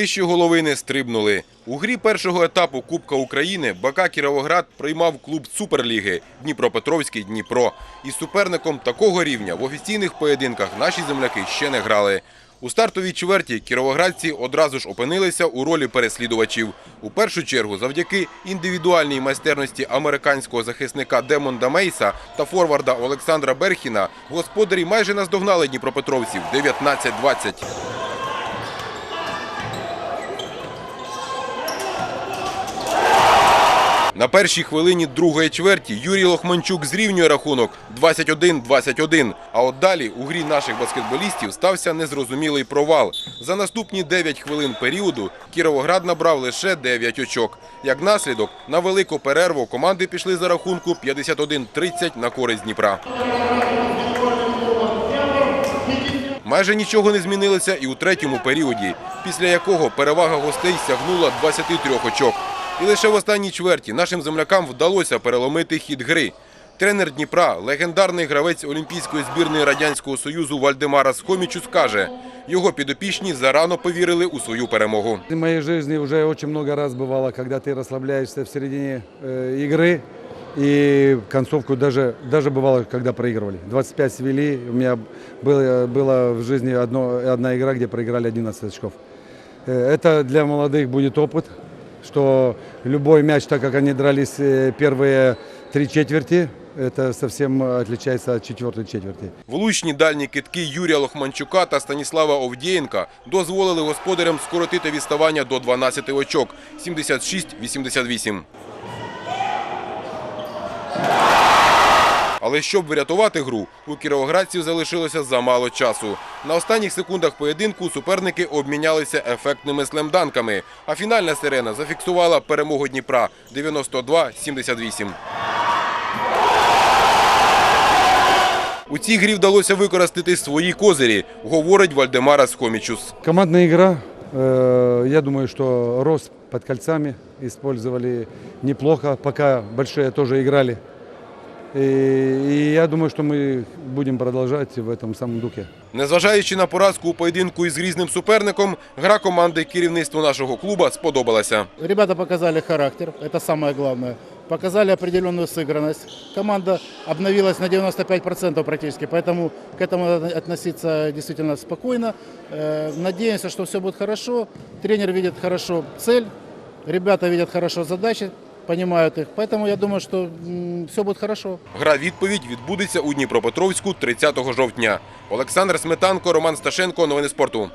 вище голови не стрибнули. У грі першого етапу Кубка України БК Кіровоград приймав клуб Суперліги Дніпропетровський Дніпро. Із суперником такого рівня в офіційних поєдинках наші земляки ще не грали. У стартовій чверті кіровоградці одразу ж опинилися у ролі переслідувачів. У першу чергу завдяки індивідуальній майстерності американського захисника Демонда Мейса та форварда Олександра Берхіна господарі майже наздогнали дніпропетровців 19-20. На першій хвилині другої чверті Юрій Лохманчук зрівнює рахунок 21-21. А от далі у грі наших баскетболістів стався незрозумілий провал. За наступні 9 хвилин періоду Кіровоград набрав лише 9 очок. Як наслідок, на велику перерву команди пішли за рахунку 51-30 на користь Дніпра. Майже нічого не змінилося і у третьому періоді, після якого перевага гостей сягнула 23 очок. І лише в останній чверті нашим землякам вдалося переломити хід гри. Тренер Дніпра, легендарний гравець Олімпійської збірної Радянського Союзу Вальдемара Схомічус каже, його підопічні зарано повірили у свою перемогу. В моей жизни уже очень много раз бывало, когда ты расслабляешься в середине э, игры и концовку даже, даже бывало, когда проигрывали. 25 свели, у меня было, было в жизни одно, одна игра, где проиграли 11 очков. Э, Это для молодых будет опыт, что любой мяч, так как они дрались э, первые три четверти, это совсем отличается от четвертой четверти. Влучні дальні китки Юрія Лохманчука та Станіслава Овдієнка дозволили господарям скоротити відставання до 12 очок – 76-88. Але щоб врятувати гру, у кіровоградців залишилося замало часу. На останніх секундах поєдинку суперники обмінялися ефектними слемданками, а фінальна сирена зафіксувала перемогу Дніпра 92-78. У цій грі вдалося використати свої козирі, говорить Вальдемара Схомічус. Командная игра, э, я думаю, что рост под кольцами использовали неплохо, пока большие тоже играли. И, и я думаю, что мы будем продолжать в этом самом духе. Незважаючи на поразку у поєдинку із грізним суперником, гра команди керівництва нашого клуба сподобалася. Ребята показали характер, это самое главное. Показали определенную сыгранность. Команда обновилась на 95% практически, поэтому к этому надо относиться действительно спокойно. Э, Надеемся, что все будет хорошо. Тренер видит хорошо цель, ребята видят хорошо задачи, понимают их. Поэтому я думаю, что все будет хорошо. Гра відповідь відбудеться у Дніпропетровську 30 жовтня. Олександр Сметанко, Роман Сташенко. Новини спорту.